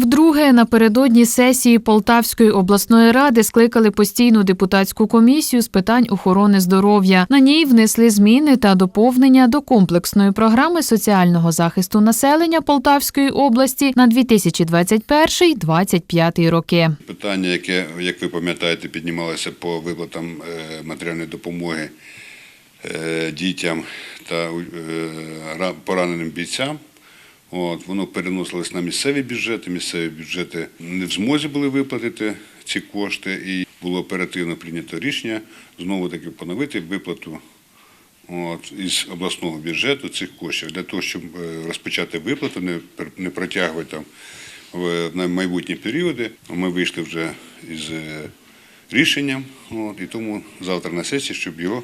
Вдруге, напередодні сесії Полтавської обласної ради скликали постійну депутатську комісію з питань охорони здоров'я. На ній внесли зміни та доповнення до комплексної програми соціального захисту населення Полтавської області на 2021-2025 роки. Питання, яке, як ви пам'ятаєте, піднімалося по виплатам е, матеріальної допомоги е, дітям та е, пораненим бійцям. От, воно переносилось на місцеві бюджети. Місцеві бюджети не в змозі були виплатити ці кошти, і було оперативно прийнято рішення знову таки поновити виплату от, із обласного бюджету цих коштів для того, щоб е, розпочати виплату, не, протягувати там на майбутні періоди. Ми вийшли вже із е, рішенням, от, і тому завтра на сесії, щоб його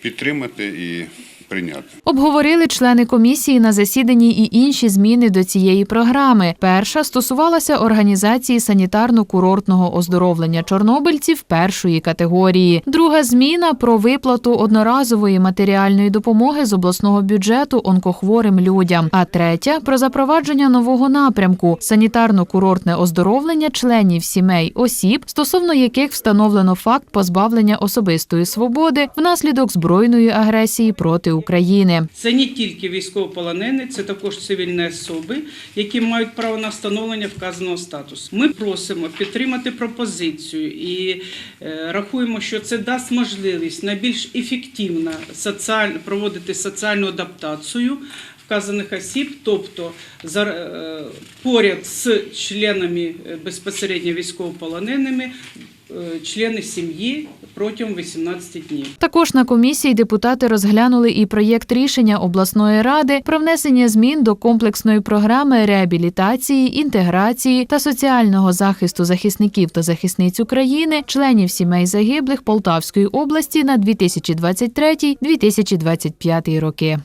підтримати і прийняти. Обговорили члени комісії на засіданні і інші зміни до цієї програми. Перша стосувалася організації санітарно-курортного оздоровлення чорнобильців першої категорії. Друга зміна про виплату одноразової матеріальної допомоги з обласного бюджету онкохворим людям. А третя про запровадження нового напрямку санітарно-курортне оздоровлення членів сімей осіб, стосовно яких встановлено факт позбавлення особистої свободи внаслідок збройної агресії проти. Це не тільки військовополонені, це також цивільні особи, які мають право на встановлення вказаного статусу. Ми просимо підтримати пропозицію і е, рахуємо, що це дасть можливість найбільш ефективно проводити соціальну адаптацію. Вказаних осіб, тобто е, поряд з членами е, безпосередньо військовополоненими, члени сім'ї протягом 18 днів. Також на комісії депутати розглянули і проєкт рішення обласної ради про внесення змін до комплексної програми реабілітації, інтеграції та соціального захисту захисників та захисниць України, членів сімей загиблих Полтавської області на 2023-2025 роки.